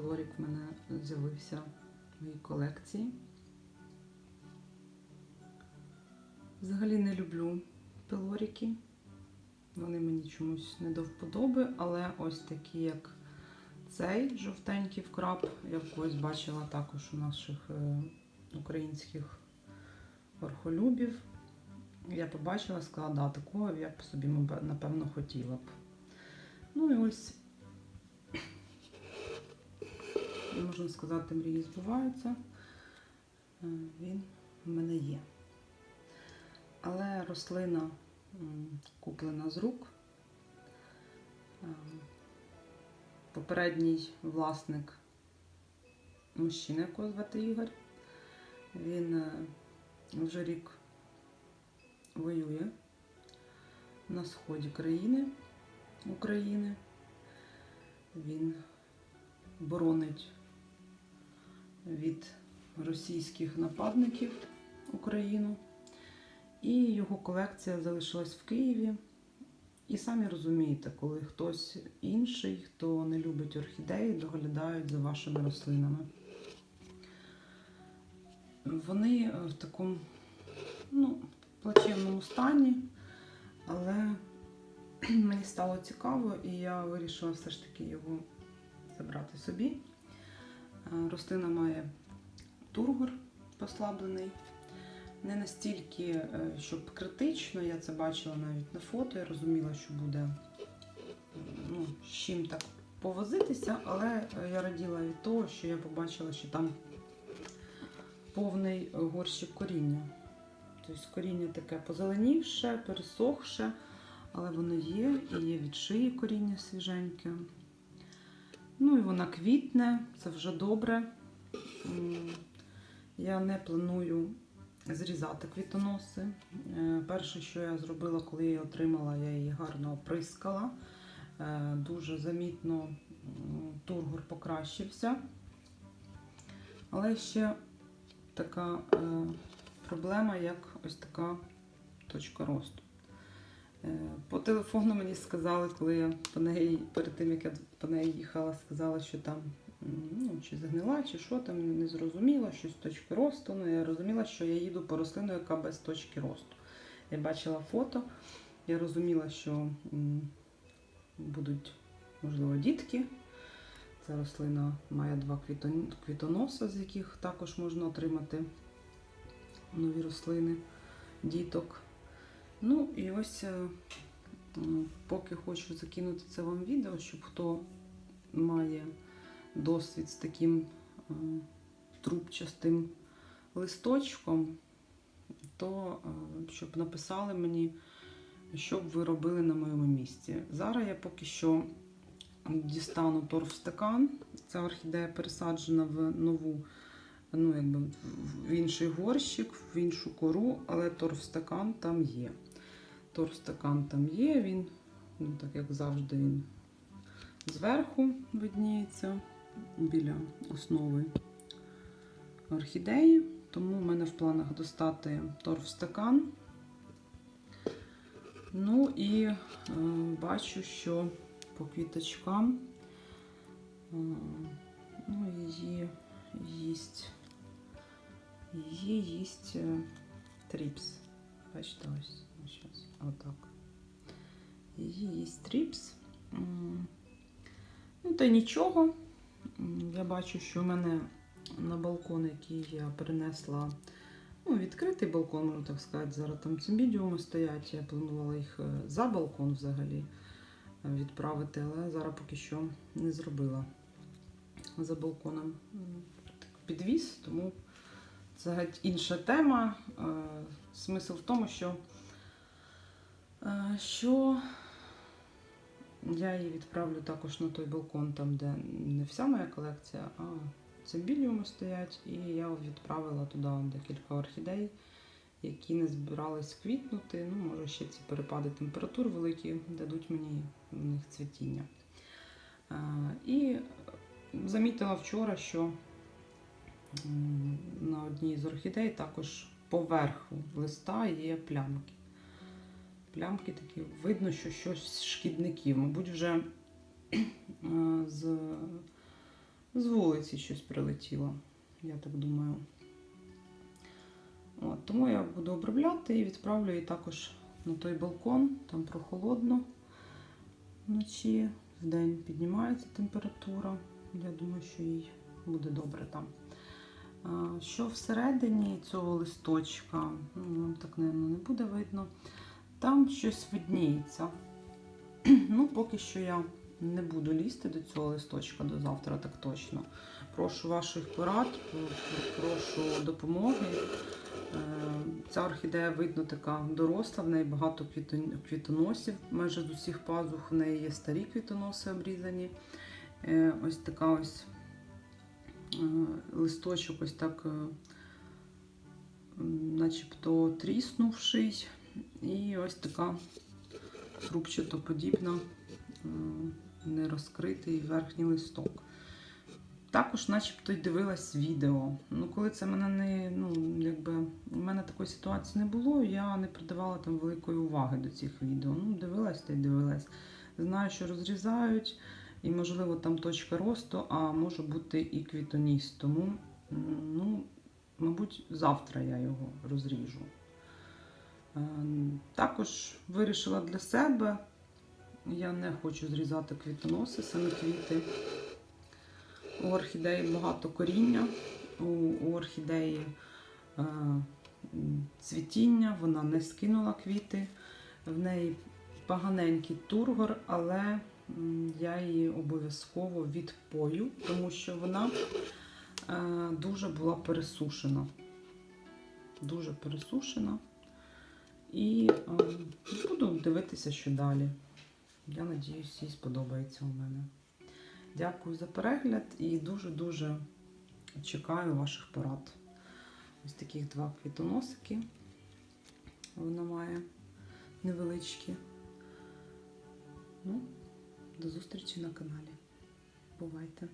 пилорік в мене з'явився в моїй колекції. Взагалі не люблю пилоріки. Вони мені чомусь не до вподоби, але ось такі, як цей жовтенький вкраб, я колись бачила також у наших е, українських орхолюбів. Я побачила, сказала, да, такого я б собі, напевно, хотіла б. Ну і ось, можна сказати, мрії збуваються. Е, Він в мене є. Але рослина куплена з рук. Е, Попередній власник мужчина, якого звати Ігор. Він е, вже рік воює на сході країни України. Він боронить від російських нападників Україну. І його колекція залишилась в Києві. І самі розумієте, коли хтось інший, хто не любить орхідеї, доглядають за вашими рослинами. Вони е, в такому ну, плачевному стані, але мені стало цікаво, і я вирішила все ж таки його забрати собі. Е, Рослина має тургор послаблений. Не настільки, е, щоб критично, я це бачила навіть на фото, я розуміла, що буде ну, з чим так повозитися, але е, я раділа від того, що я побачила, що там повний горщик коріння. Тобто коріння таке позеленівше, пересохше, але воно є, і є від шиї коріння свіженьке. Ну і вона квітне, це вже добре. Я не планую зрізати квітоноси. Е, Перше, що я зробила, коли я її отримала, я її гарно оприскала. Е, Дуже замітно тургор покращився. Але ще така е, проблема, як ось така точка росту. Е, По телефону мені сказали, коли я по неї, перед тим як я по неї їхала, сказала, що там ну, чи згнила, чи що там, не зрозуміла, щось точки росту. Ну, я розуміла, що я їду по рослину, яка без точки росту. Я бачила фото, я розуміла, що будуть, можливо, дітки. Ця рослина має два квітон- квітоноса, з яких також можна отримати нові рослини, діток. Ну і ось е, поки хочу закинути це вам відео, щоб хто має досвід з таким е, трубчастим листочком, то е, щоб написали мені, що б ви робили на моєму місці. Зараз я поки що дістану торфстакан. Ця орхідея пересаджена в нову, ну, якби в інший горщик, в іншу кору, але торфстакан там є. Торфстакан там є, він, ну, так як завжди, він зверху видніється біля основи орхідеї. Тому в мене в планах достати торфстакан. Ну і е, бачу, що по квіточкам е, ну, її їсть, її їсть е, тріпс. Бачите, ось, ось щас, отак. Її їсть тріпс. Ну, та нічого. Я бачу, що в мене на балкон, який я перенесла, ну, відкритий балкон, можна так сказати, зараз там цимбідіуми стоять. Я планувала їх е, за балкон взагалі е, відправити, але зараз поки що не зробила за балконом підвіз, тому це інша тема. Е, Смисл в тому, що, що я її відправлю також на той балкон, там, де не вся моя колекція, а цимбіліуми стоять. І я відправила туди декілька орхідей, які не збирались квітнути. Ну, може, ще ці перепади температур великі дадуть мені в них цвітіння. І замітила вчора, що на одній з орхідей також поверху листа є плямки. Плямки такі, видно, що щось з шкідників. Мабуть, вже е, з З вулиці щось прилетіло, я так думаю. От, тому я буду обробляти і відправлю її також на той балкон, там прохолодно вночі, вдень піднімається температура. Я думаю, що їй буде добре там. Що всередині цього листочка, ну, вам так, мабуть, не буде видно, там щось видніється. Ну, поки що я не буду лізти до цього листочка до завтра, так точно. Прошу ваших порад, прошу допомоги. Е, Ця орхідея, видно, така доросла, в неї багато квітоносів. Майже з усіх пазух в неї є старі квітоноси обрізані. Е, Ось така ось е, листочок, ось так, начебто тріснувший. І ось така трубчатоподібна, е, нерозкритий верхній листок. Також, начебто, й дивилась відео. Ну, коли це мене не, ну, якби, у мене такої ситуації не було, я не придавала там великої уваги до цих відео. Ну, дивилась та й дивилась. Знаю, що розрізають, і, можливо, там точка росту, а може бути і квітоніс. Тому, ну, мабуть, завтра я його розріжу. Е, Також вирішила для себе, я не хочу зрізати квітоноси, самі квіти. У орхідеї багато коріння, у, у орхідеї е, цвітіння, вона не скинула квіти. В неї поганенький тургор, але я її обов'язково відпою, тому що вона е, дуже була пересушена. Дуже пересушена. І е, буду дивитися, що далі. Я надіюсь, їй сподобається у мене. Дякую за перегляд і дуже-дуже чекаю ваших порад. Ось таких два квітоносики. Вона має невеличкі. Ну, до зустрічі на каналі. Бувайте!